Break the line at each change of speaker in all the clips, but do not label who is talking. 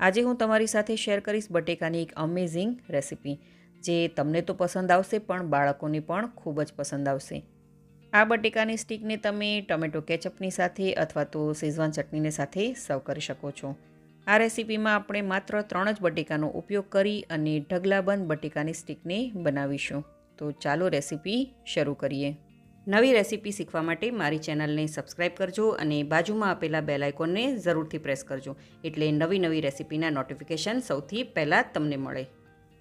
આજે હું તમારી સાથે શેર કરીશ બટેકાની એક અમેઝિંગ રેસિપી જે તમને તો પસંદ આવશે, પણ બાળકોને પણ ખૂબ જ પસંદ આવશે. આ બટેકાની સ્ટીકને તમે ટમેટો કેચઅપની સાથે અથવા તો શેઝવાન ચટણીને સાથે સર્વ કરી શકો છો. આ રેસીપીમાં આપણે માત્ર ત્રણ જ બટેકાનો ઉપયોગ કરી અને ઢગલાબંધ બટેકાની સ્ટીકને બનાવીશું. તો ચાલો રેસીપી શરૂ કરીએ. નવી રેસિપી શીખવા માટે મારી ચેનલને સબસ્ક્રાઇબ કરજો અને બાજુમાં આપેલા બેલ આઇકોનને જરૂરથી પ્રેસ કરજો. એટલે નવી નવી રેસિપીના નોટિફિકેશન સૌથી પહેલાં તમને મળે.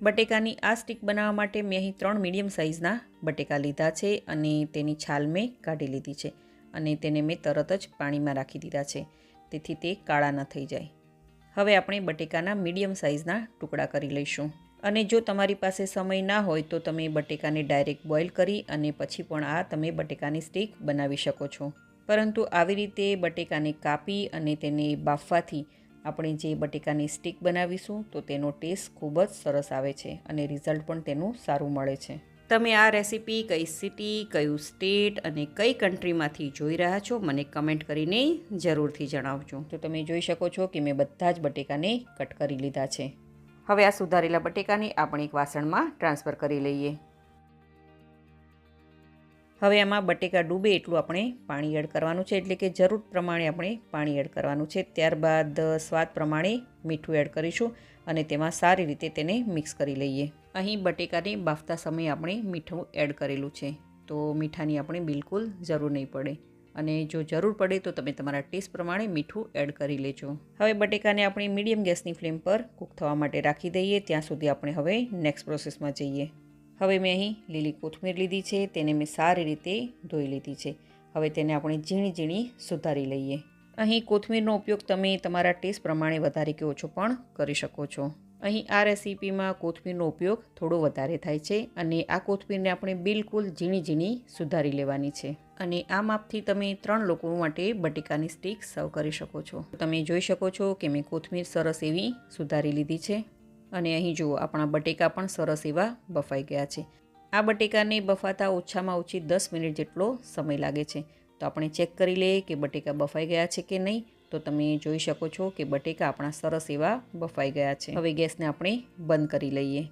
બટેકાની આ સ્ટીક બનાવવા માટે મેં અહીં ત્રણ મીડિયમ સાઇઝના બટેકા લીધા છે અને તેની છાલ મેં કાઢી લીધી છે અને તેને મેં તરત જ પાણીમાં રાખી દીધા છે. તેથી તે કાળા ન થઈ જાય. હવે આપણે બટેકાના મીડિયમ સાઇઝના ટુકડા કરી લઈશું. અને જો તમારી પાસે સમય ના હોય તો તમે બટેકાને ડાયરેક્ટ બોઇલ કરી અને પછી પણ આ તમે બટેકાની સ્ટીક બનાવી શકો છો. પરંતુ આવી રીતે બટેકાને કાપી અને તેને બાફવાથી આપણે જે બટેકાની સ્ટીક બનાવીશું તો તેનો ટેસ્ટ ખૂબ જ સરસ આવે છે અને રિઝલ્ટ પણ તેનું સારું મળે છે. તમે આ રેસિપી કઈ સિટી કયું સ્ટેટ અને કઈ કન્ટ્રીમાંથી જોઈ રહ્યા છો મને કમેન્ટ કરીને જરૂરથી જણાવજો. તો તમે જોઈ શકો છો કે મેં બધા જ બટેકાને કટ કરી લીધા છે. હવે આ સુધારેલા બટેકાને આપણે એક વાસણમાં ટ્રાન્સફર કરી લઈએ. હવે આમાં બટેકા ડૂબે એટલું આપણે પાણી એડ કરવાનું છે, એટલે કે જરૂર પ્રમાણે આપણે પાણી એડ કરવાનું છે. ત્યારબાદ સ્વાદ પ્રમાણે મીઠું એડ કરીશું અને તેમાં સારી રીતે તેને મિક્સ કરી લઈએ. અહીં બટેકાને બાફતા સમયે આપણે મીઠું એડ કરેલું છે, તો મીઠાની આપણે બિલકુલ જરૂર નહીં પડે. અને જો જરૂર પડે તો તમે તમારા ટેસ્ટ પ્રમાણે મીઠું એડ કરી લેજો. હવે બટેકાને આપણે મીડિયમ ગેસની ફ્લેમ પર કૂક થવા માટે રાખી દઈએ. ત્યાં સુધી આપણે હવે નેક્સ્ટ પ્રોસેસમાં જઈએ. હવે મેં અહીં લીલી કોથમીર લીધી છે. તેને મેં સારી રીતે ધોઈ લીધી છે. હવે તેને આપણે ઝીણી ઝીણી સુધારી લઈએ. અહીં કોથમીરનો ઉપયોગ તમે તમારા ટેસ્ટ પ્રમાણે વધારે કે ઓછો પણ કરી શકો છો. અહીં આ રેસીપીમાં કોથમીરનો ઉપયોગ થોડો વધારે થાય છે અને આ કોથમીરને આપણે બિલકુલ ઝીણી ઝીણી સુધારી લેવાની છે. અને આ માપથી તમે ત્રણ લોકો માટે બટેકાની સ્ટીક સર્વ કરી શકો છો. તમે જોઈ શકો છો કે મેં કોથમીર સરસ એવી સુધારી લીધી છે. અને અહીં જુઓ, આપણા બટેકા પણ સરસ એવા બફાઈ ગયા છે. આ બટેકાને બફાતા ઓછામાં ઓછી દસ મિનિટ જેટલો સમય લાગે છે. તો આપણે ચેક કરી લઈએ કે બટેકા બફાઈ ગયા છે કે નહીં. તો તમે જોઈ શકો છો કે બટેકા આપણા સરસ એવા બફાઈ ગયા છે. હવે ગેસને આપણે બંધ કરી લઈએ.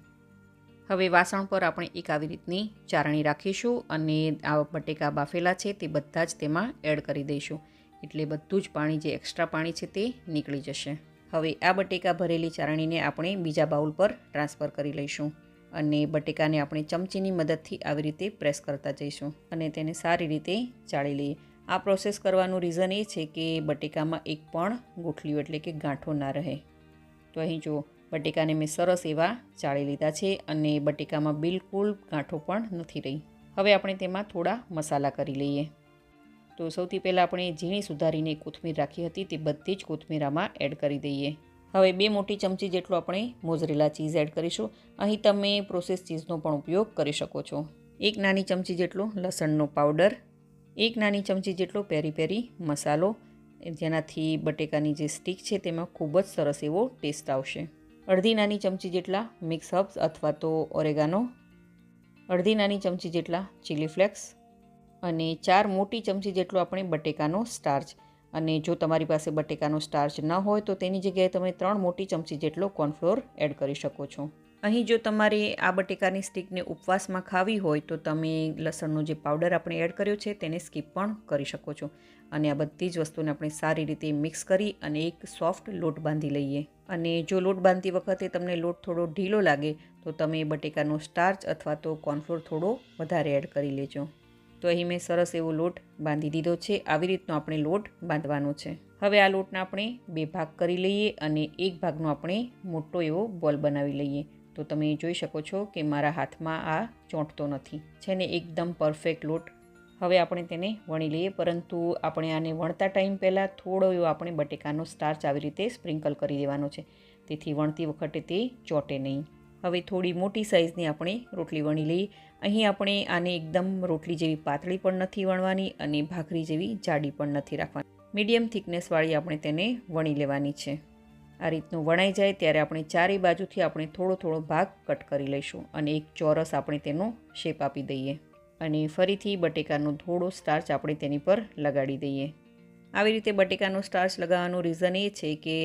હવે વાસણ પર આપણે એક આવી રીતની ચારણી રાખીશું અને આ બટેકા બાફેલા છે તે બધા જ તેમાં એડ કરી દઈશું. એટલે બધું જ પાણી જે એક્સ્ટ્રા પાણી છે તે નીકળી જશે. હવે આ બટેકા ભરેલી ચારણીને આપણે બીજા બાઉલ પર ટ્રાન્સફર કરી લઈશું. અને બટેકાને આપણે ચમચીની મદદથી આવી રીતે પ્રેસ કરતા જઈશું અને તેને સારી રીતે ચાળી લઈએ. આ પ્રોસેસ કરવાનું રીઝન એ છે કે બટેકામાં એક પણ ગોઠલીઓ એટલે કે ગાંઠો ના રહે. તો અહીં જુઓ, બટેકાને મેં સરસ એવા ચાળી લીધા છે અને બટેકામાં બિલકુલ ગાંઠો પણ નથી રહી. હવે આપણે તેમાં થોડા મસાલા કરી લઈએ. તો સૌથી પહેલાં આપણે ઝીણી સુધારીને કોથમીર રાખી હતી તે બધી જ કોથમીરામાં એડ કરી દઈએ. હવે બે મોટી ચમચી જેટલો આપણે મોઝરેલા ચીઝ એડ કરીશું. અહીં તમે પ્રોસેસ ચીઝનો પણ ઉપયોગ કરી શકો છો. એક નાની ચમચી જેટલો લસણનો પાવડર, એક નાની ચમચી જેટલો પેરી પેરી મસાલો જેનાથી બટેકાની જે સ્ટીક છે તેમાં ખૂબ જ સરસ એવો ટેસ્ટ આવશે. અડધી નાની ચમચી જેટલા મિક્સ હર્બ્સ અથવા તો ઓરેગાનો, અડધી નાની ચમચી જેટલા ચીલી ફ્લેક્સ અને ચાર મોટી ચમચી જેટલો આપણે બટેકાનો સ્ટાર્ચ. અને જો તમારી પાસે બટેકાનો સ્ટાર્ચ ન હોય તો તેની જગ્યાએ તમે ત્રણ મોટી ચમચી જેટલો કોર્નફ્લોર એડ કરી શકો છો. અહીં જો તમારે આ બટેકાની સ્ટીકને ઉપવાસમાં ખાવી હોય તો તમે લસણનો જે પાવડર આપણે એડ કર્યો છે તેને સ્કીપ પણ કરી શકો છો. અને આ બધી જ વસ્તુને આપણે સારી રીતે મિક્સ કરી અને એક સોફ્ટ લોટ બાંધી લઈએ. અને જો લોટ બાંધતી વખતે તમને લોટ થોડો ઢીલો લાગે તો તમે બટેકાનો સ્ટાર્ચ અથવા તો કોર્નફ્લોર થોડો વધારે એડ કરી લેજો. તો અહીં મેં સરસ એવો લોટ બાંધી દીધો છે. આવી રીતનો આપણે લોટ બાંધવાનો છે. હવે આ લોટને આપણે બે ભાગ કરી લઈએ અને એક ભાગનો આપણે મોટો એવો બોલ બનાવી લઈએ. તો તમે જોઈ શકો છો કે મારા હાથમાં આ ચોંટતો નથી. છે ને એકદમ પરફેક્ટ લોટ. હવે આપણે તેને વણી લઈએ, પરંતુ આપણે આને વણતા ટાઈમ પહેલાં થોડો એવો આપણે બટેકાનો સ્ટાર્ચ આવી રીતે સ્પ્રિંકલ કરી દેવાનો છે. તેથી વણતી વખતે તે ચોંટે નહીં. હવે થોડી મોટી સાઇઝની આપણે રોટલી વણી લઈએ. અહીં આપણે આને એકદમ રોટલી જેવી પાતળી પણ નથી વણવાની અને ભાખરી જેવી જાડી પણ નથી રાખવાની. મીડિયમ થિકનેસવાળી આપણે તેને વણી લેવાની છે. આ રીતનું વણાઈ જાય ત્યારે આપણે ચારેય બાજુથી આપણે થોડો થોડો ભાગ કટ કરી લઈશું અને એક ચોરસ આપણે તેનો શેપ આપી દઈએ. અને ફરીથી બટેકાનો થોડો સ્ટાર્ચ આપણે તેની પર લગાડી દઈએ. આવી રીતે બટેકાનો સ્ટાર્ચ લગાવવાનું રીઝન એ છે કે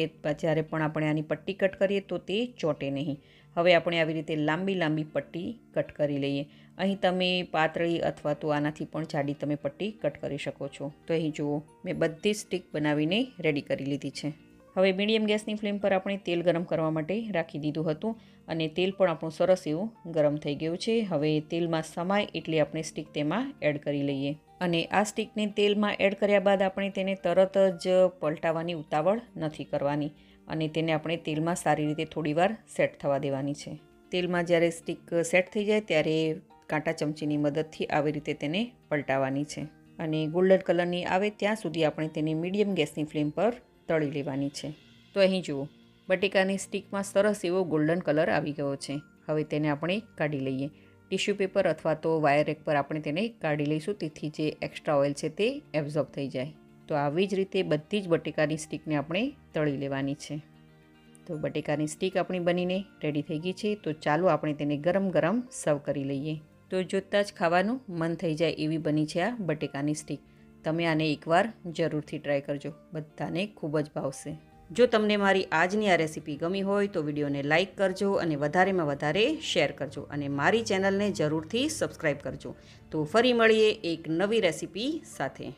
જ્યારે પણ આપણે આની પટ્ટી કટ કરીએ તો તે ચોટે નહીં. હવે આપણે આવી રીતે લાંબી લાંબી પટ્ટી કટ કરી લઈએ. અહીં તમે પાતળી અથવા તો આનાથી પણ જાડી તમે પટ્ટી કટ કરી શકો છો. તો અહીં જુઓ, મેં બધી સ્ટીક બનાવીને રેડી કરી લીધી છે. હવે મીડિયમ ગેસની ફ્લેમ પર આપણે તેલ ગરમ કરવા માટે રાખી દીધું હતું અને તેલ પણ આપણું સરસ એવું ગરમ થઈ ગયું છે. હવે તેલમાં સમાય એટલે આપણે સ્ટીક તેમાં એડ કરી લઈએ. અને આ સ્ટીકને તેલમાં એડ કર્યા બાદ આપણે તેને તરત જ પલટાવવાની ઉતાવળ નથી કરવાની અને તેને આપણે તેલમાં સારી રીતે થોડીવાર સેટ થવા દેવાની છે. તેલમાં જ્યારે સ્ટીક સેટ થઈ જાય ત્યારે કાંટા ચમચીની મદદથી આવી રીતે તેને પલટાવવાની છે. અને ગોલ્ડન કલરની આવે ત્યાં સુધી આપણે તેને મીડિયમ ગેસની ફ્લેમ પર તળી લેવાની છે. તો અહીં જુઓ, બટેકાની સ્ટીકમાં સરસ એવો ગોલ્ડન કલર આવી ગયો છે. હવે તેને આપણે કાઢી લઈએ. ટિશ્યુ પેપર અથવા તો વાયર એક પર આપણે તેને કાઢી લઈશું, તેથી જે એક્સ્ટ્રા ઓઇલ છે તે એબ્ઝોર્બ થઈ જાય. તો આવી જ રીતે બધી જ બટેકાની સ્ટીકને આપણે તળી લેવાની છે. તો બટેકાની સ્ટીક આપણી બનીને રેડી થઈ ગઈ છે. તો ચાલો આપણે તેને ગરમ ગરમ સર્વ કરી લઈએ. તો જોતાં જ ખાવાનું મન થઈ જાય એવી બની છે આ બટેકાની સ્ટીક તમે આને એકવાર જરૂરથી ટ્રાય કરજો. બધાને ખૂબ જ ભાવશે. જો તમને મારી આજની આ રેસીપી ગમી હોય તો વિડીયોને લાઇક કરજો અને વધારેમાં વધારે શેર કરજો અને મારી ચેનલને જરૂરથી સબસ્ક્રાઈબ કરજો. તો ફરી મળીએ એક નવી રેસીપી સાથે.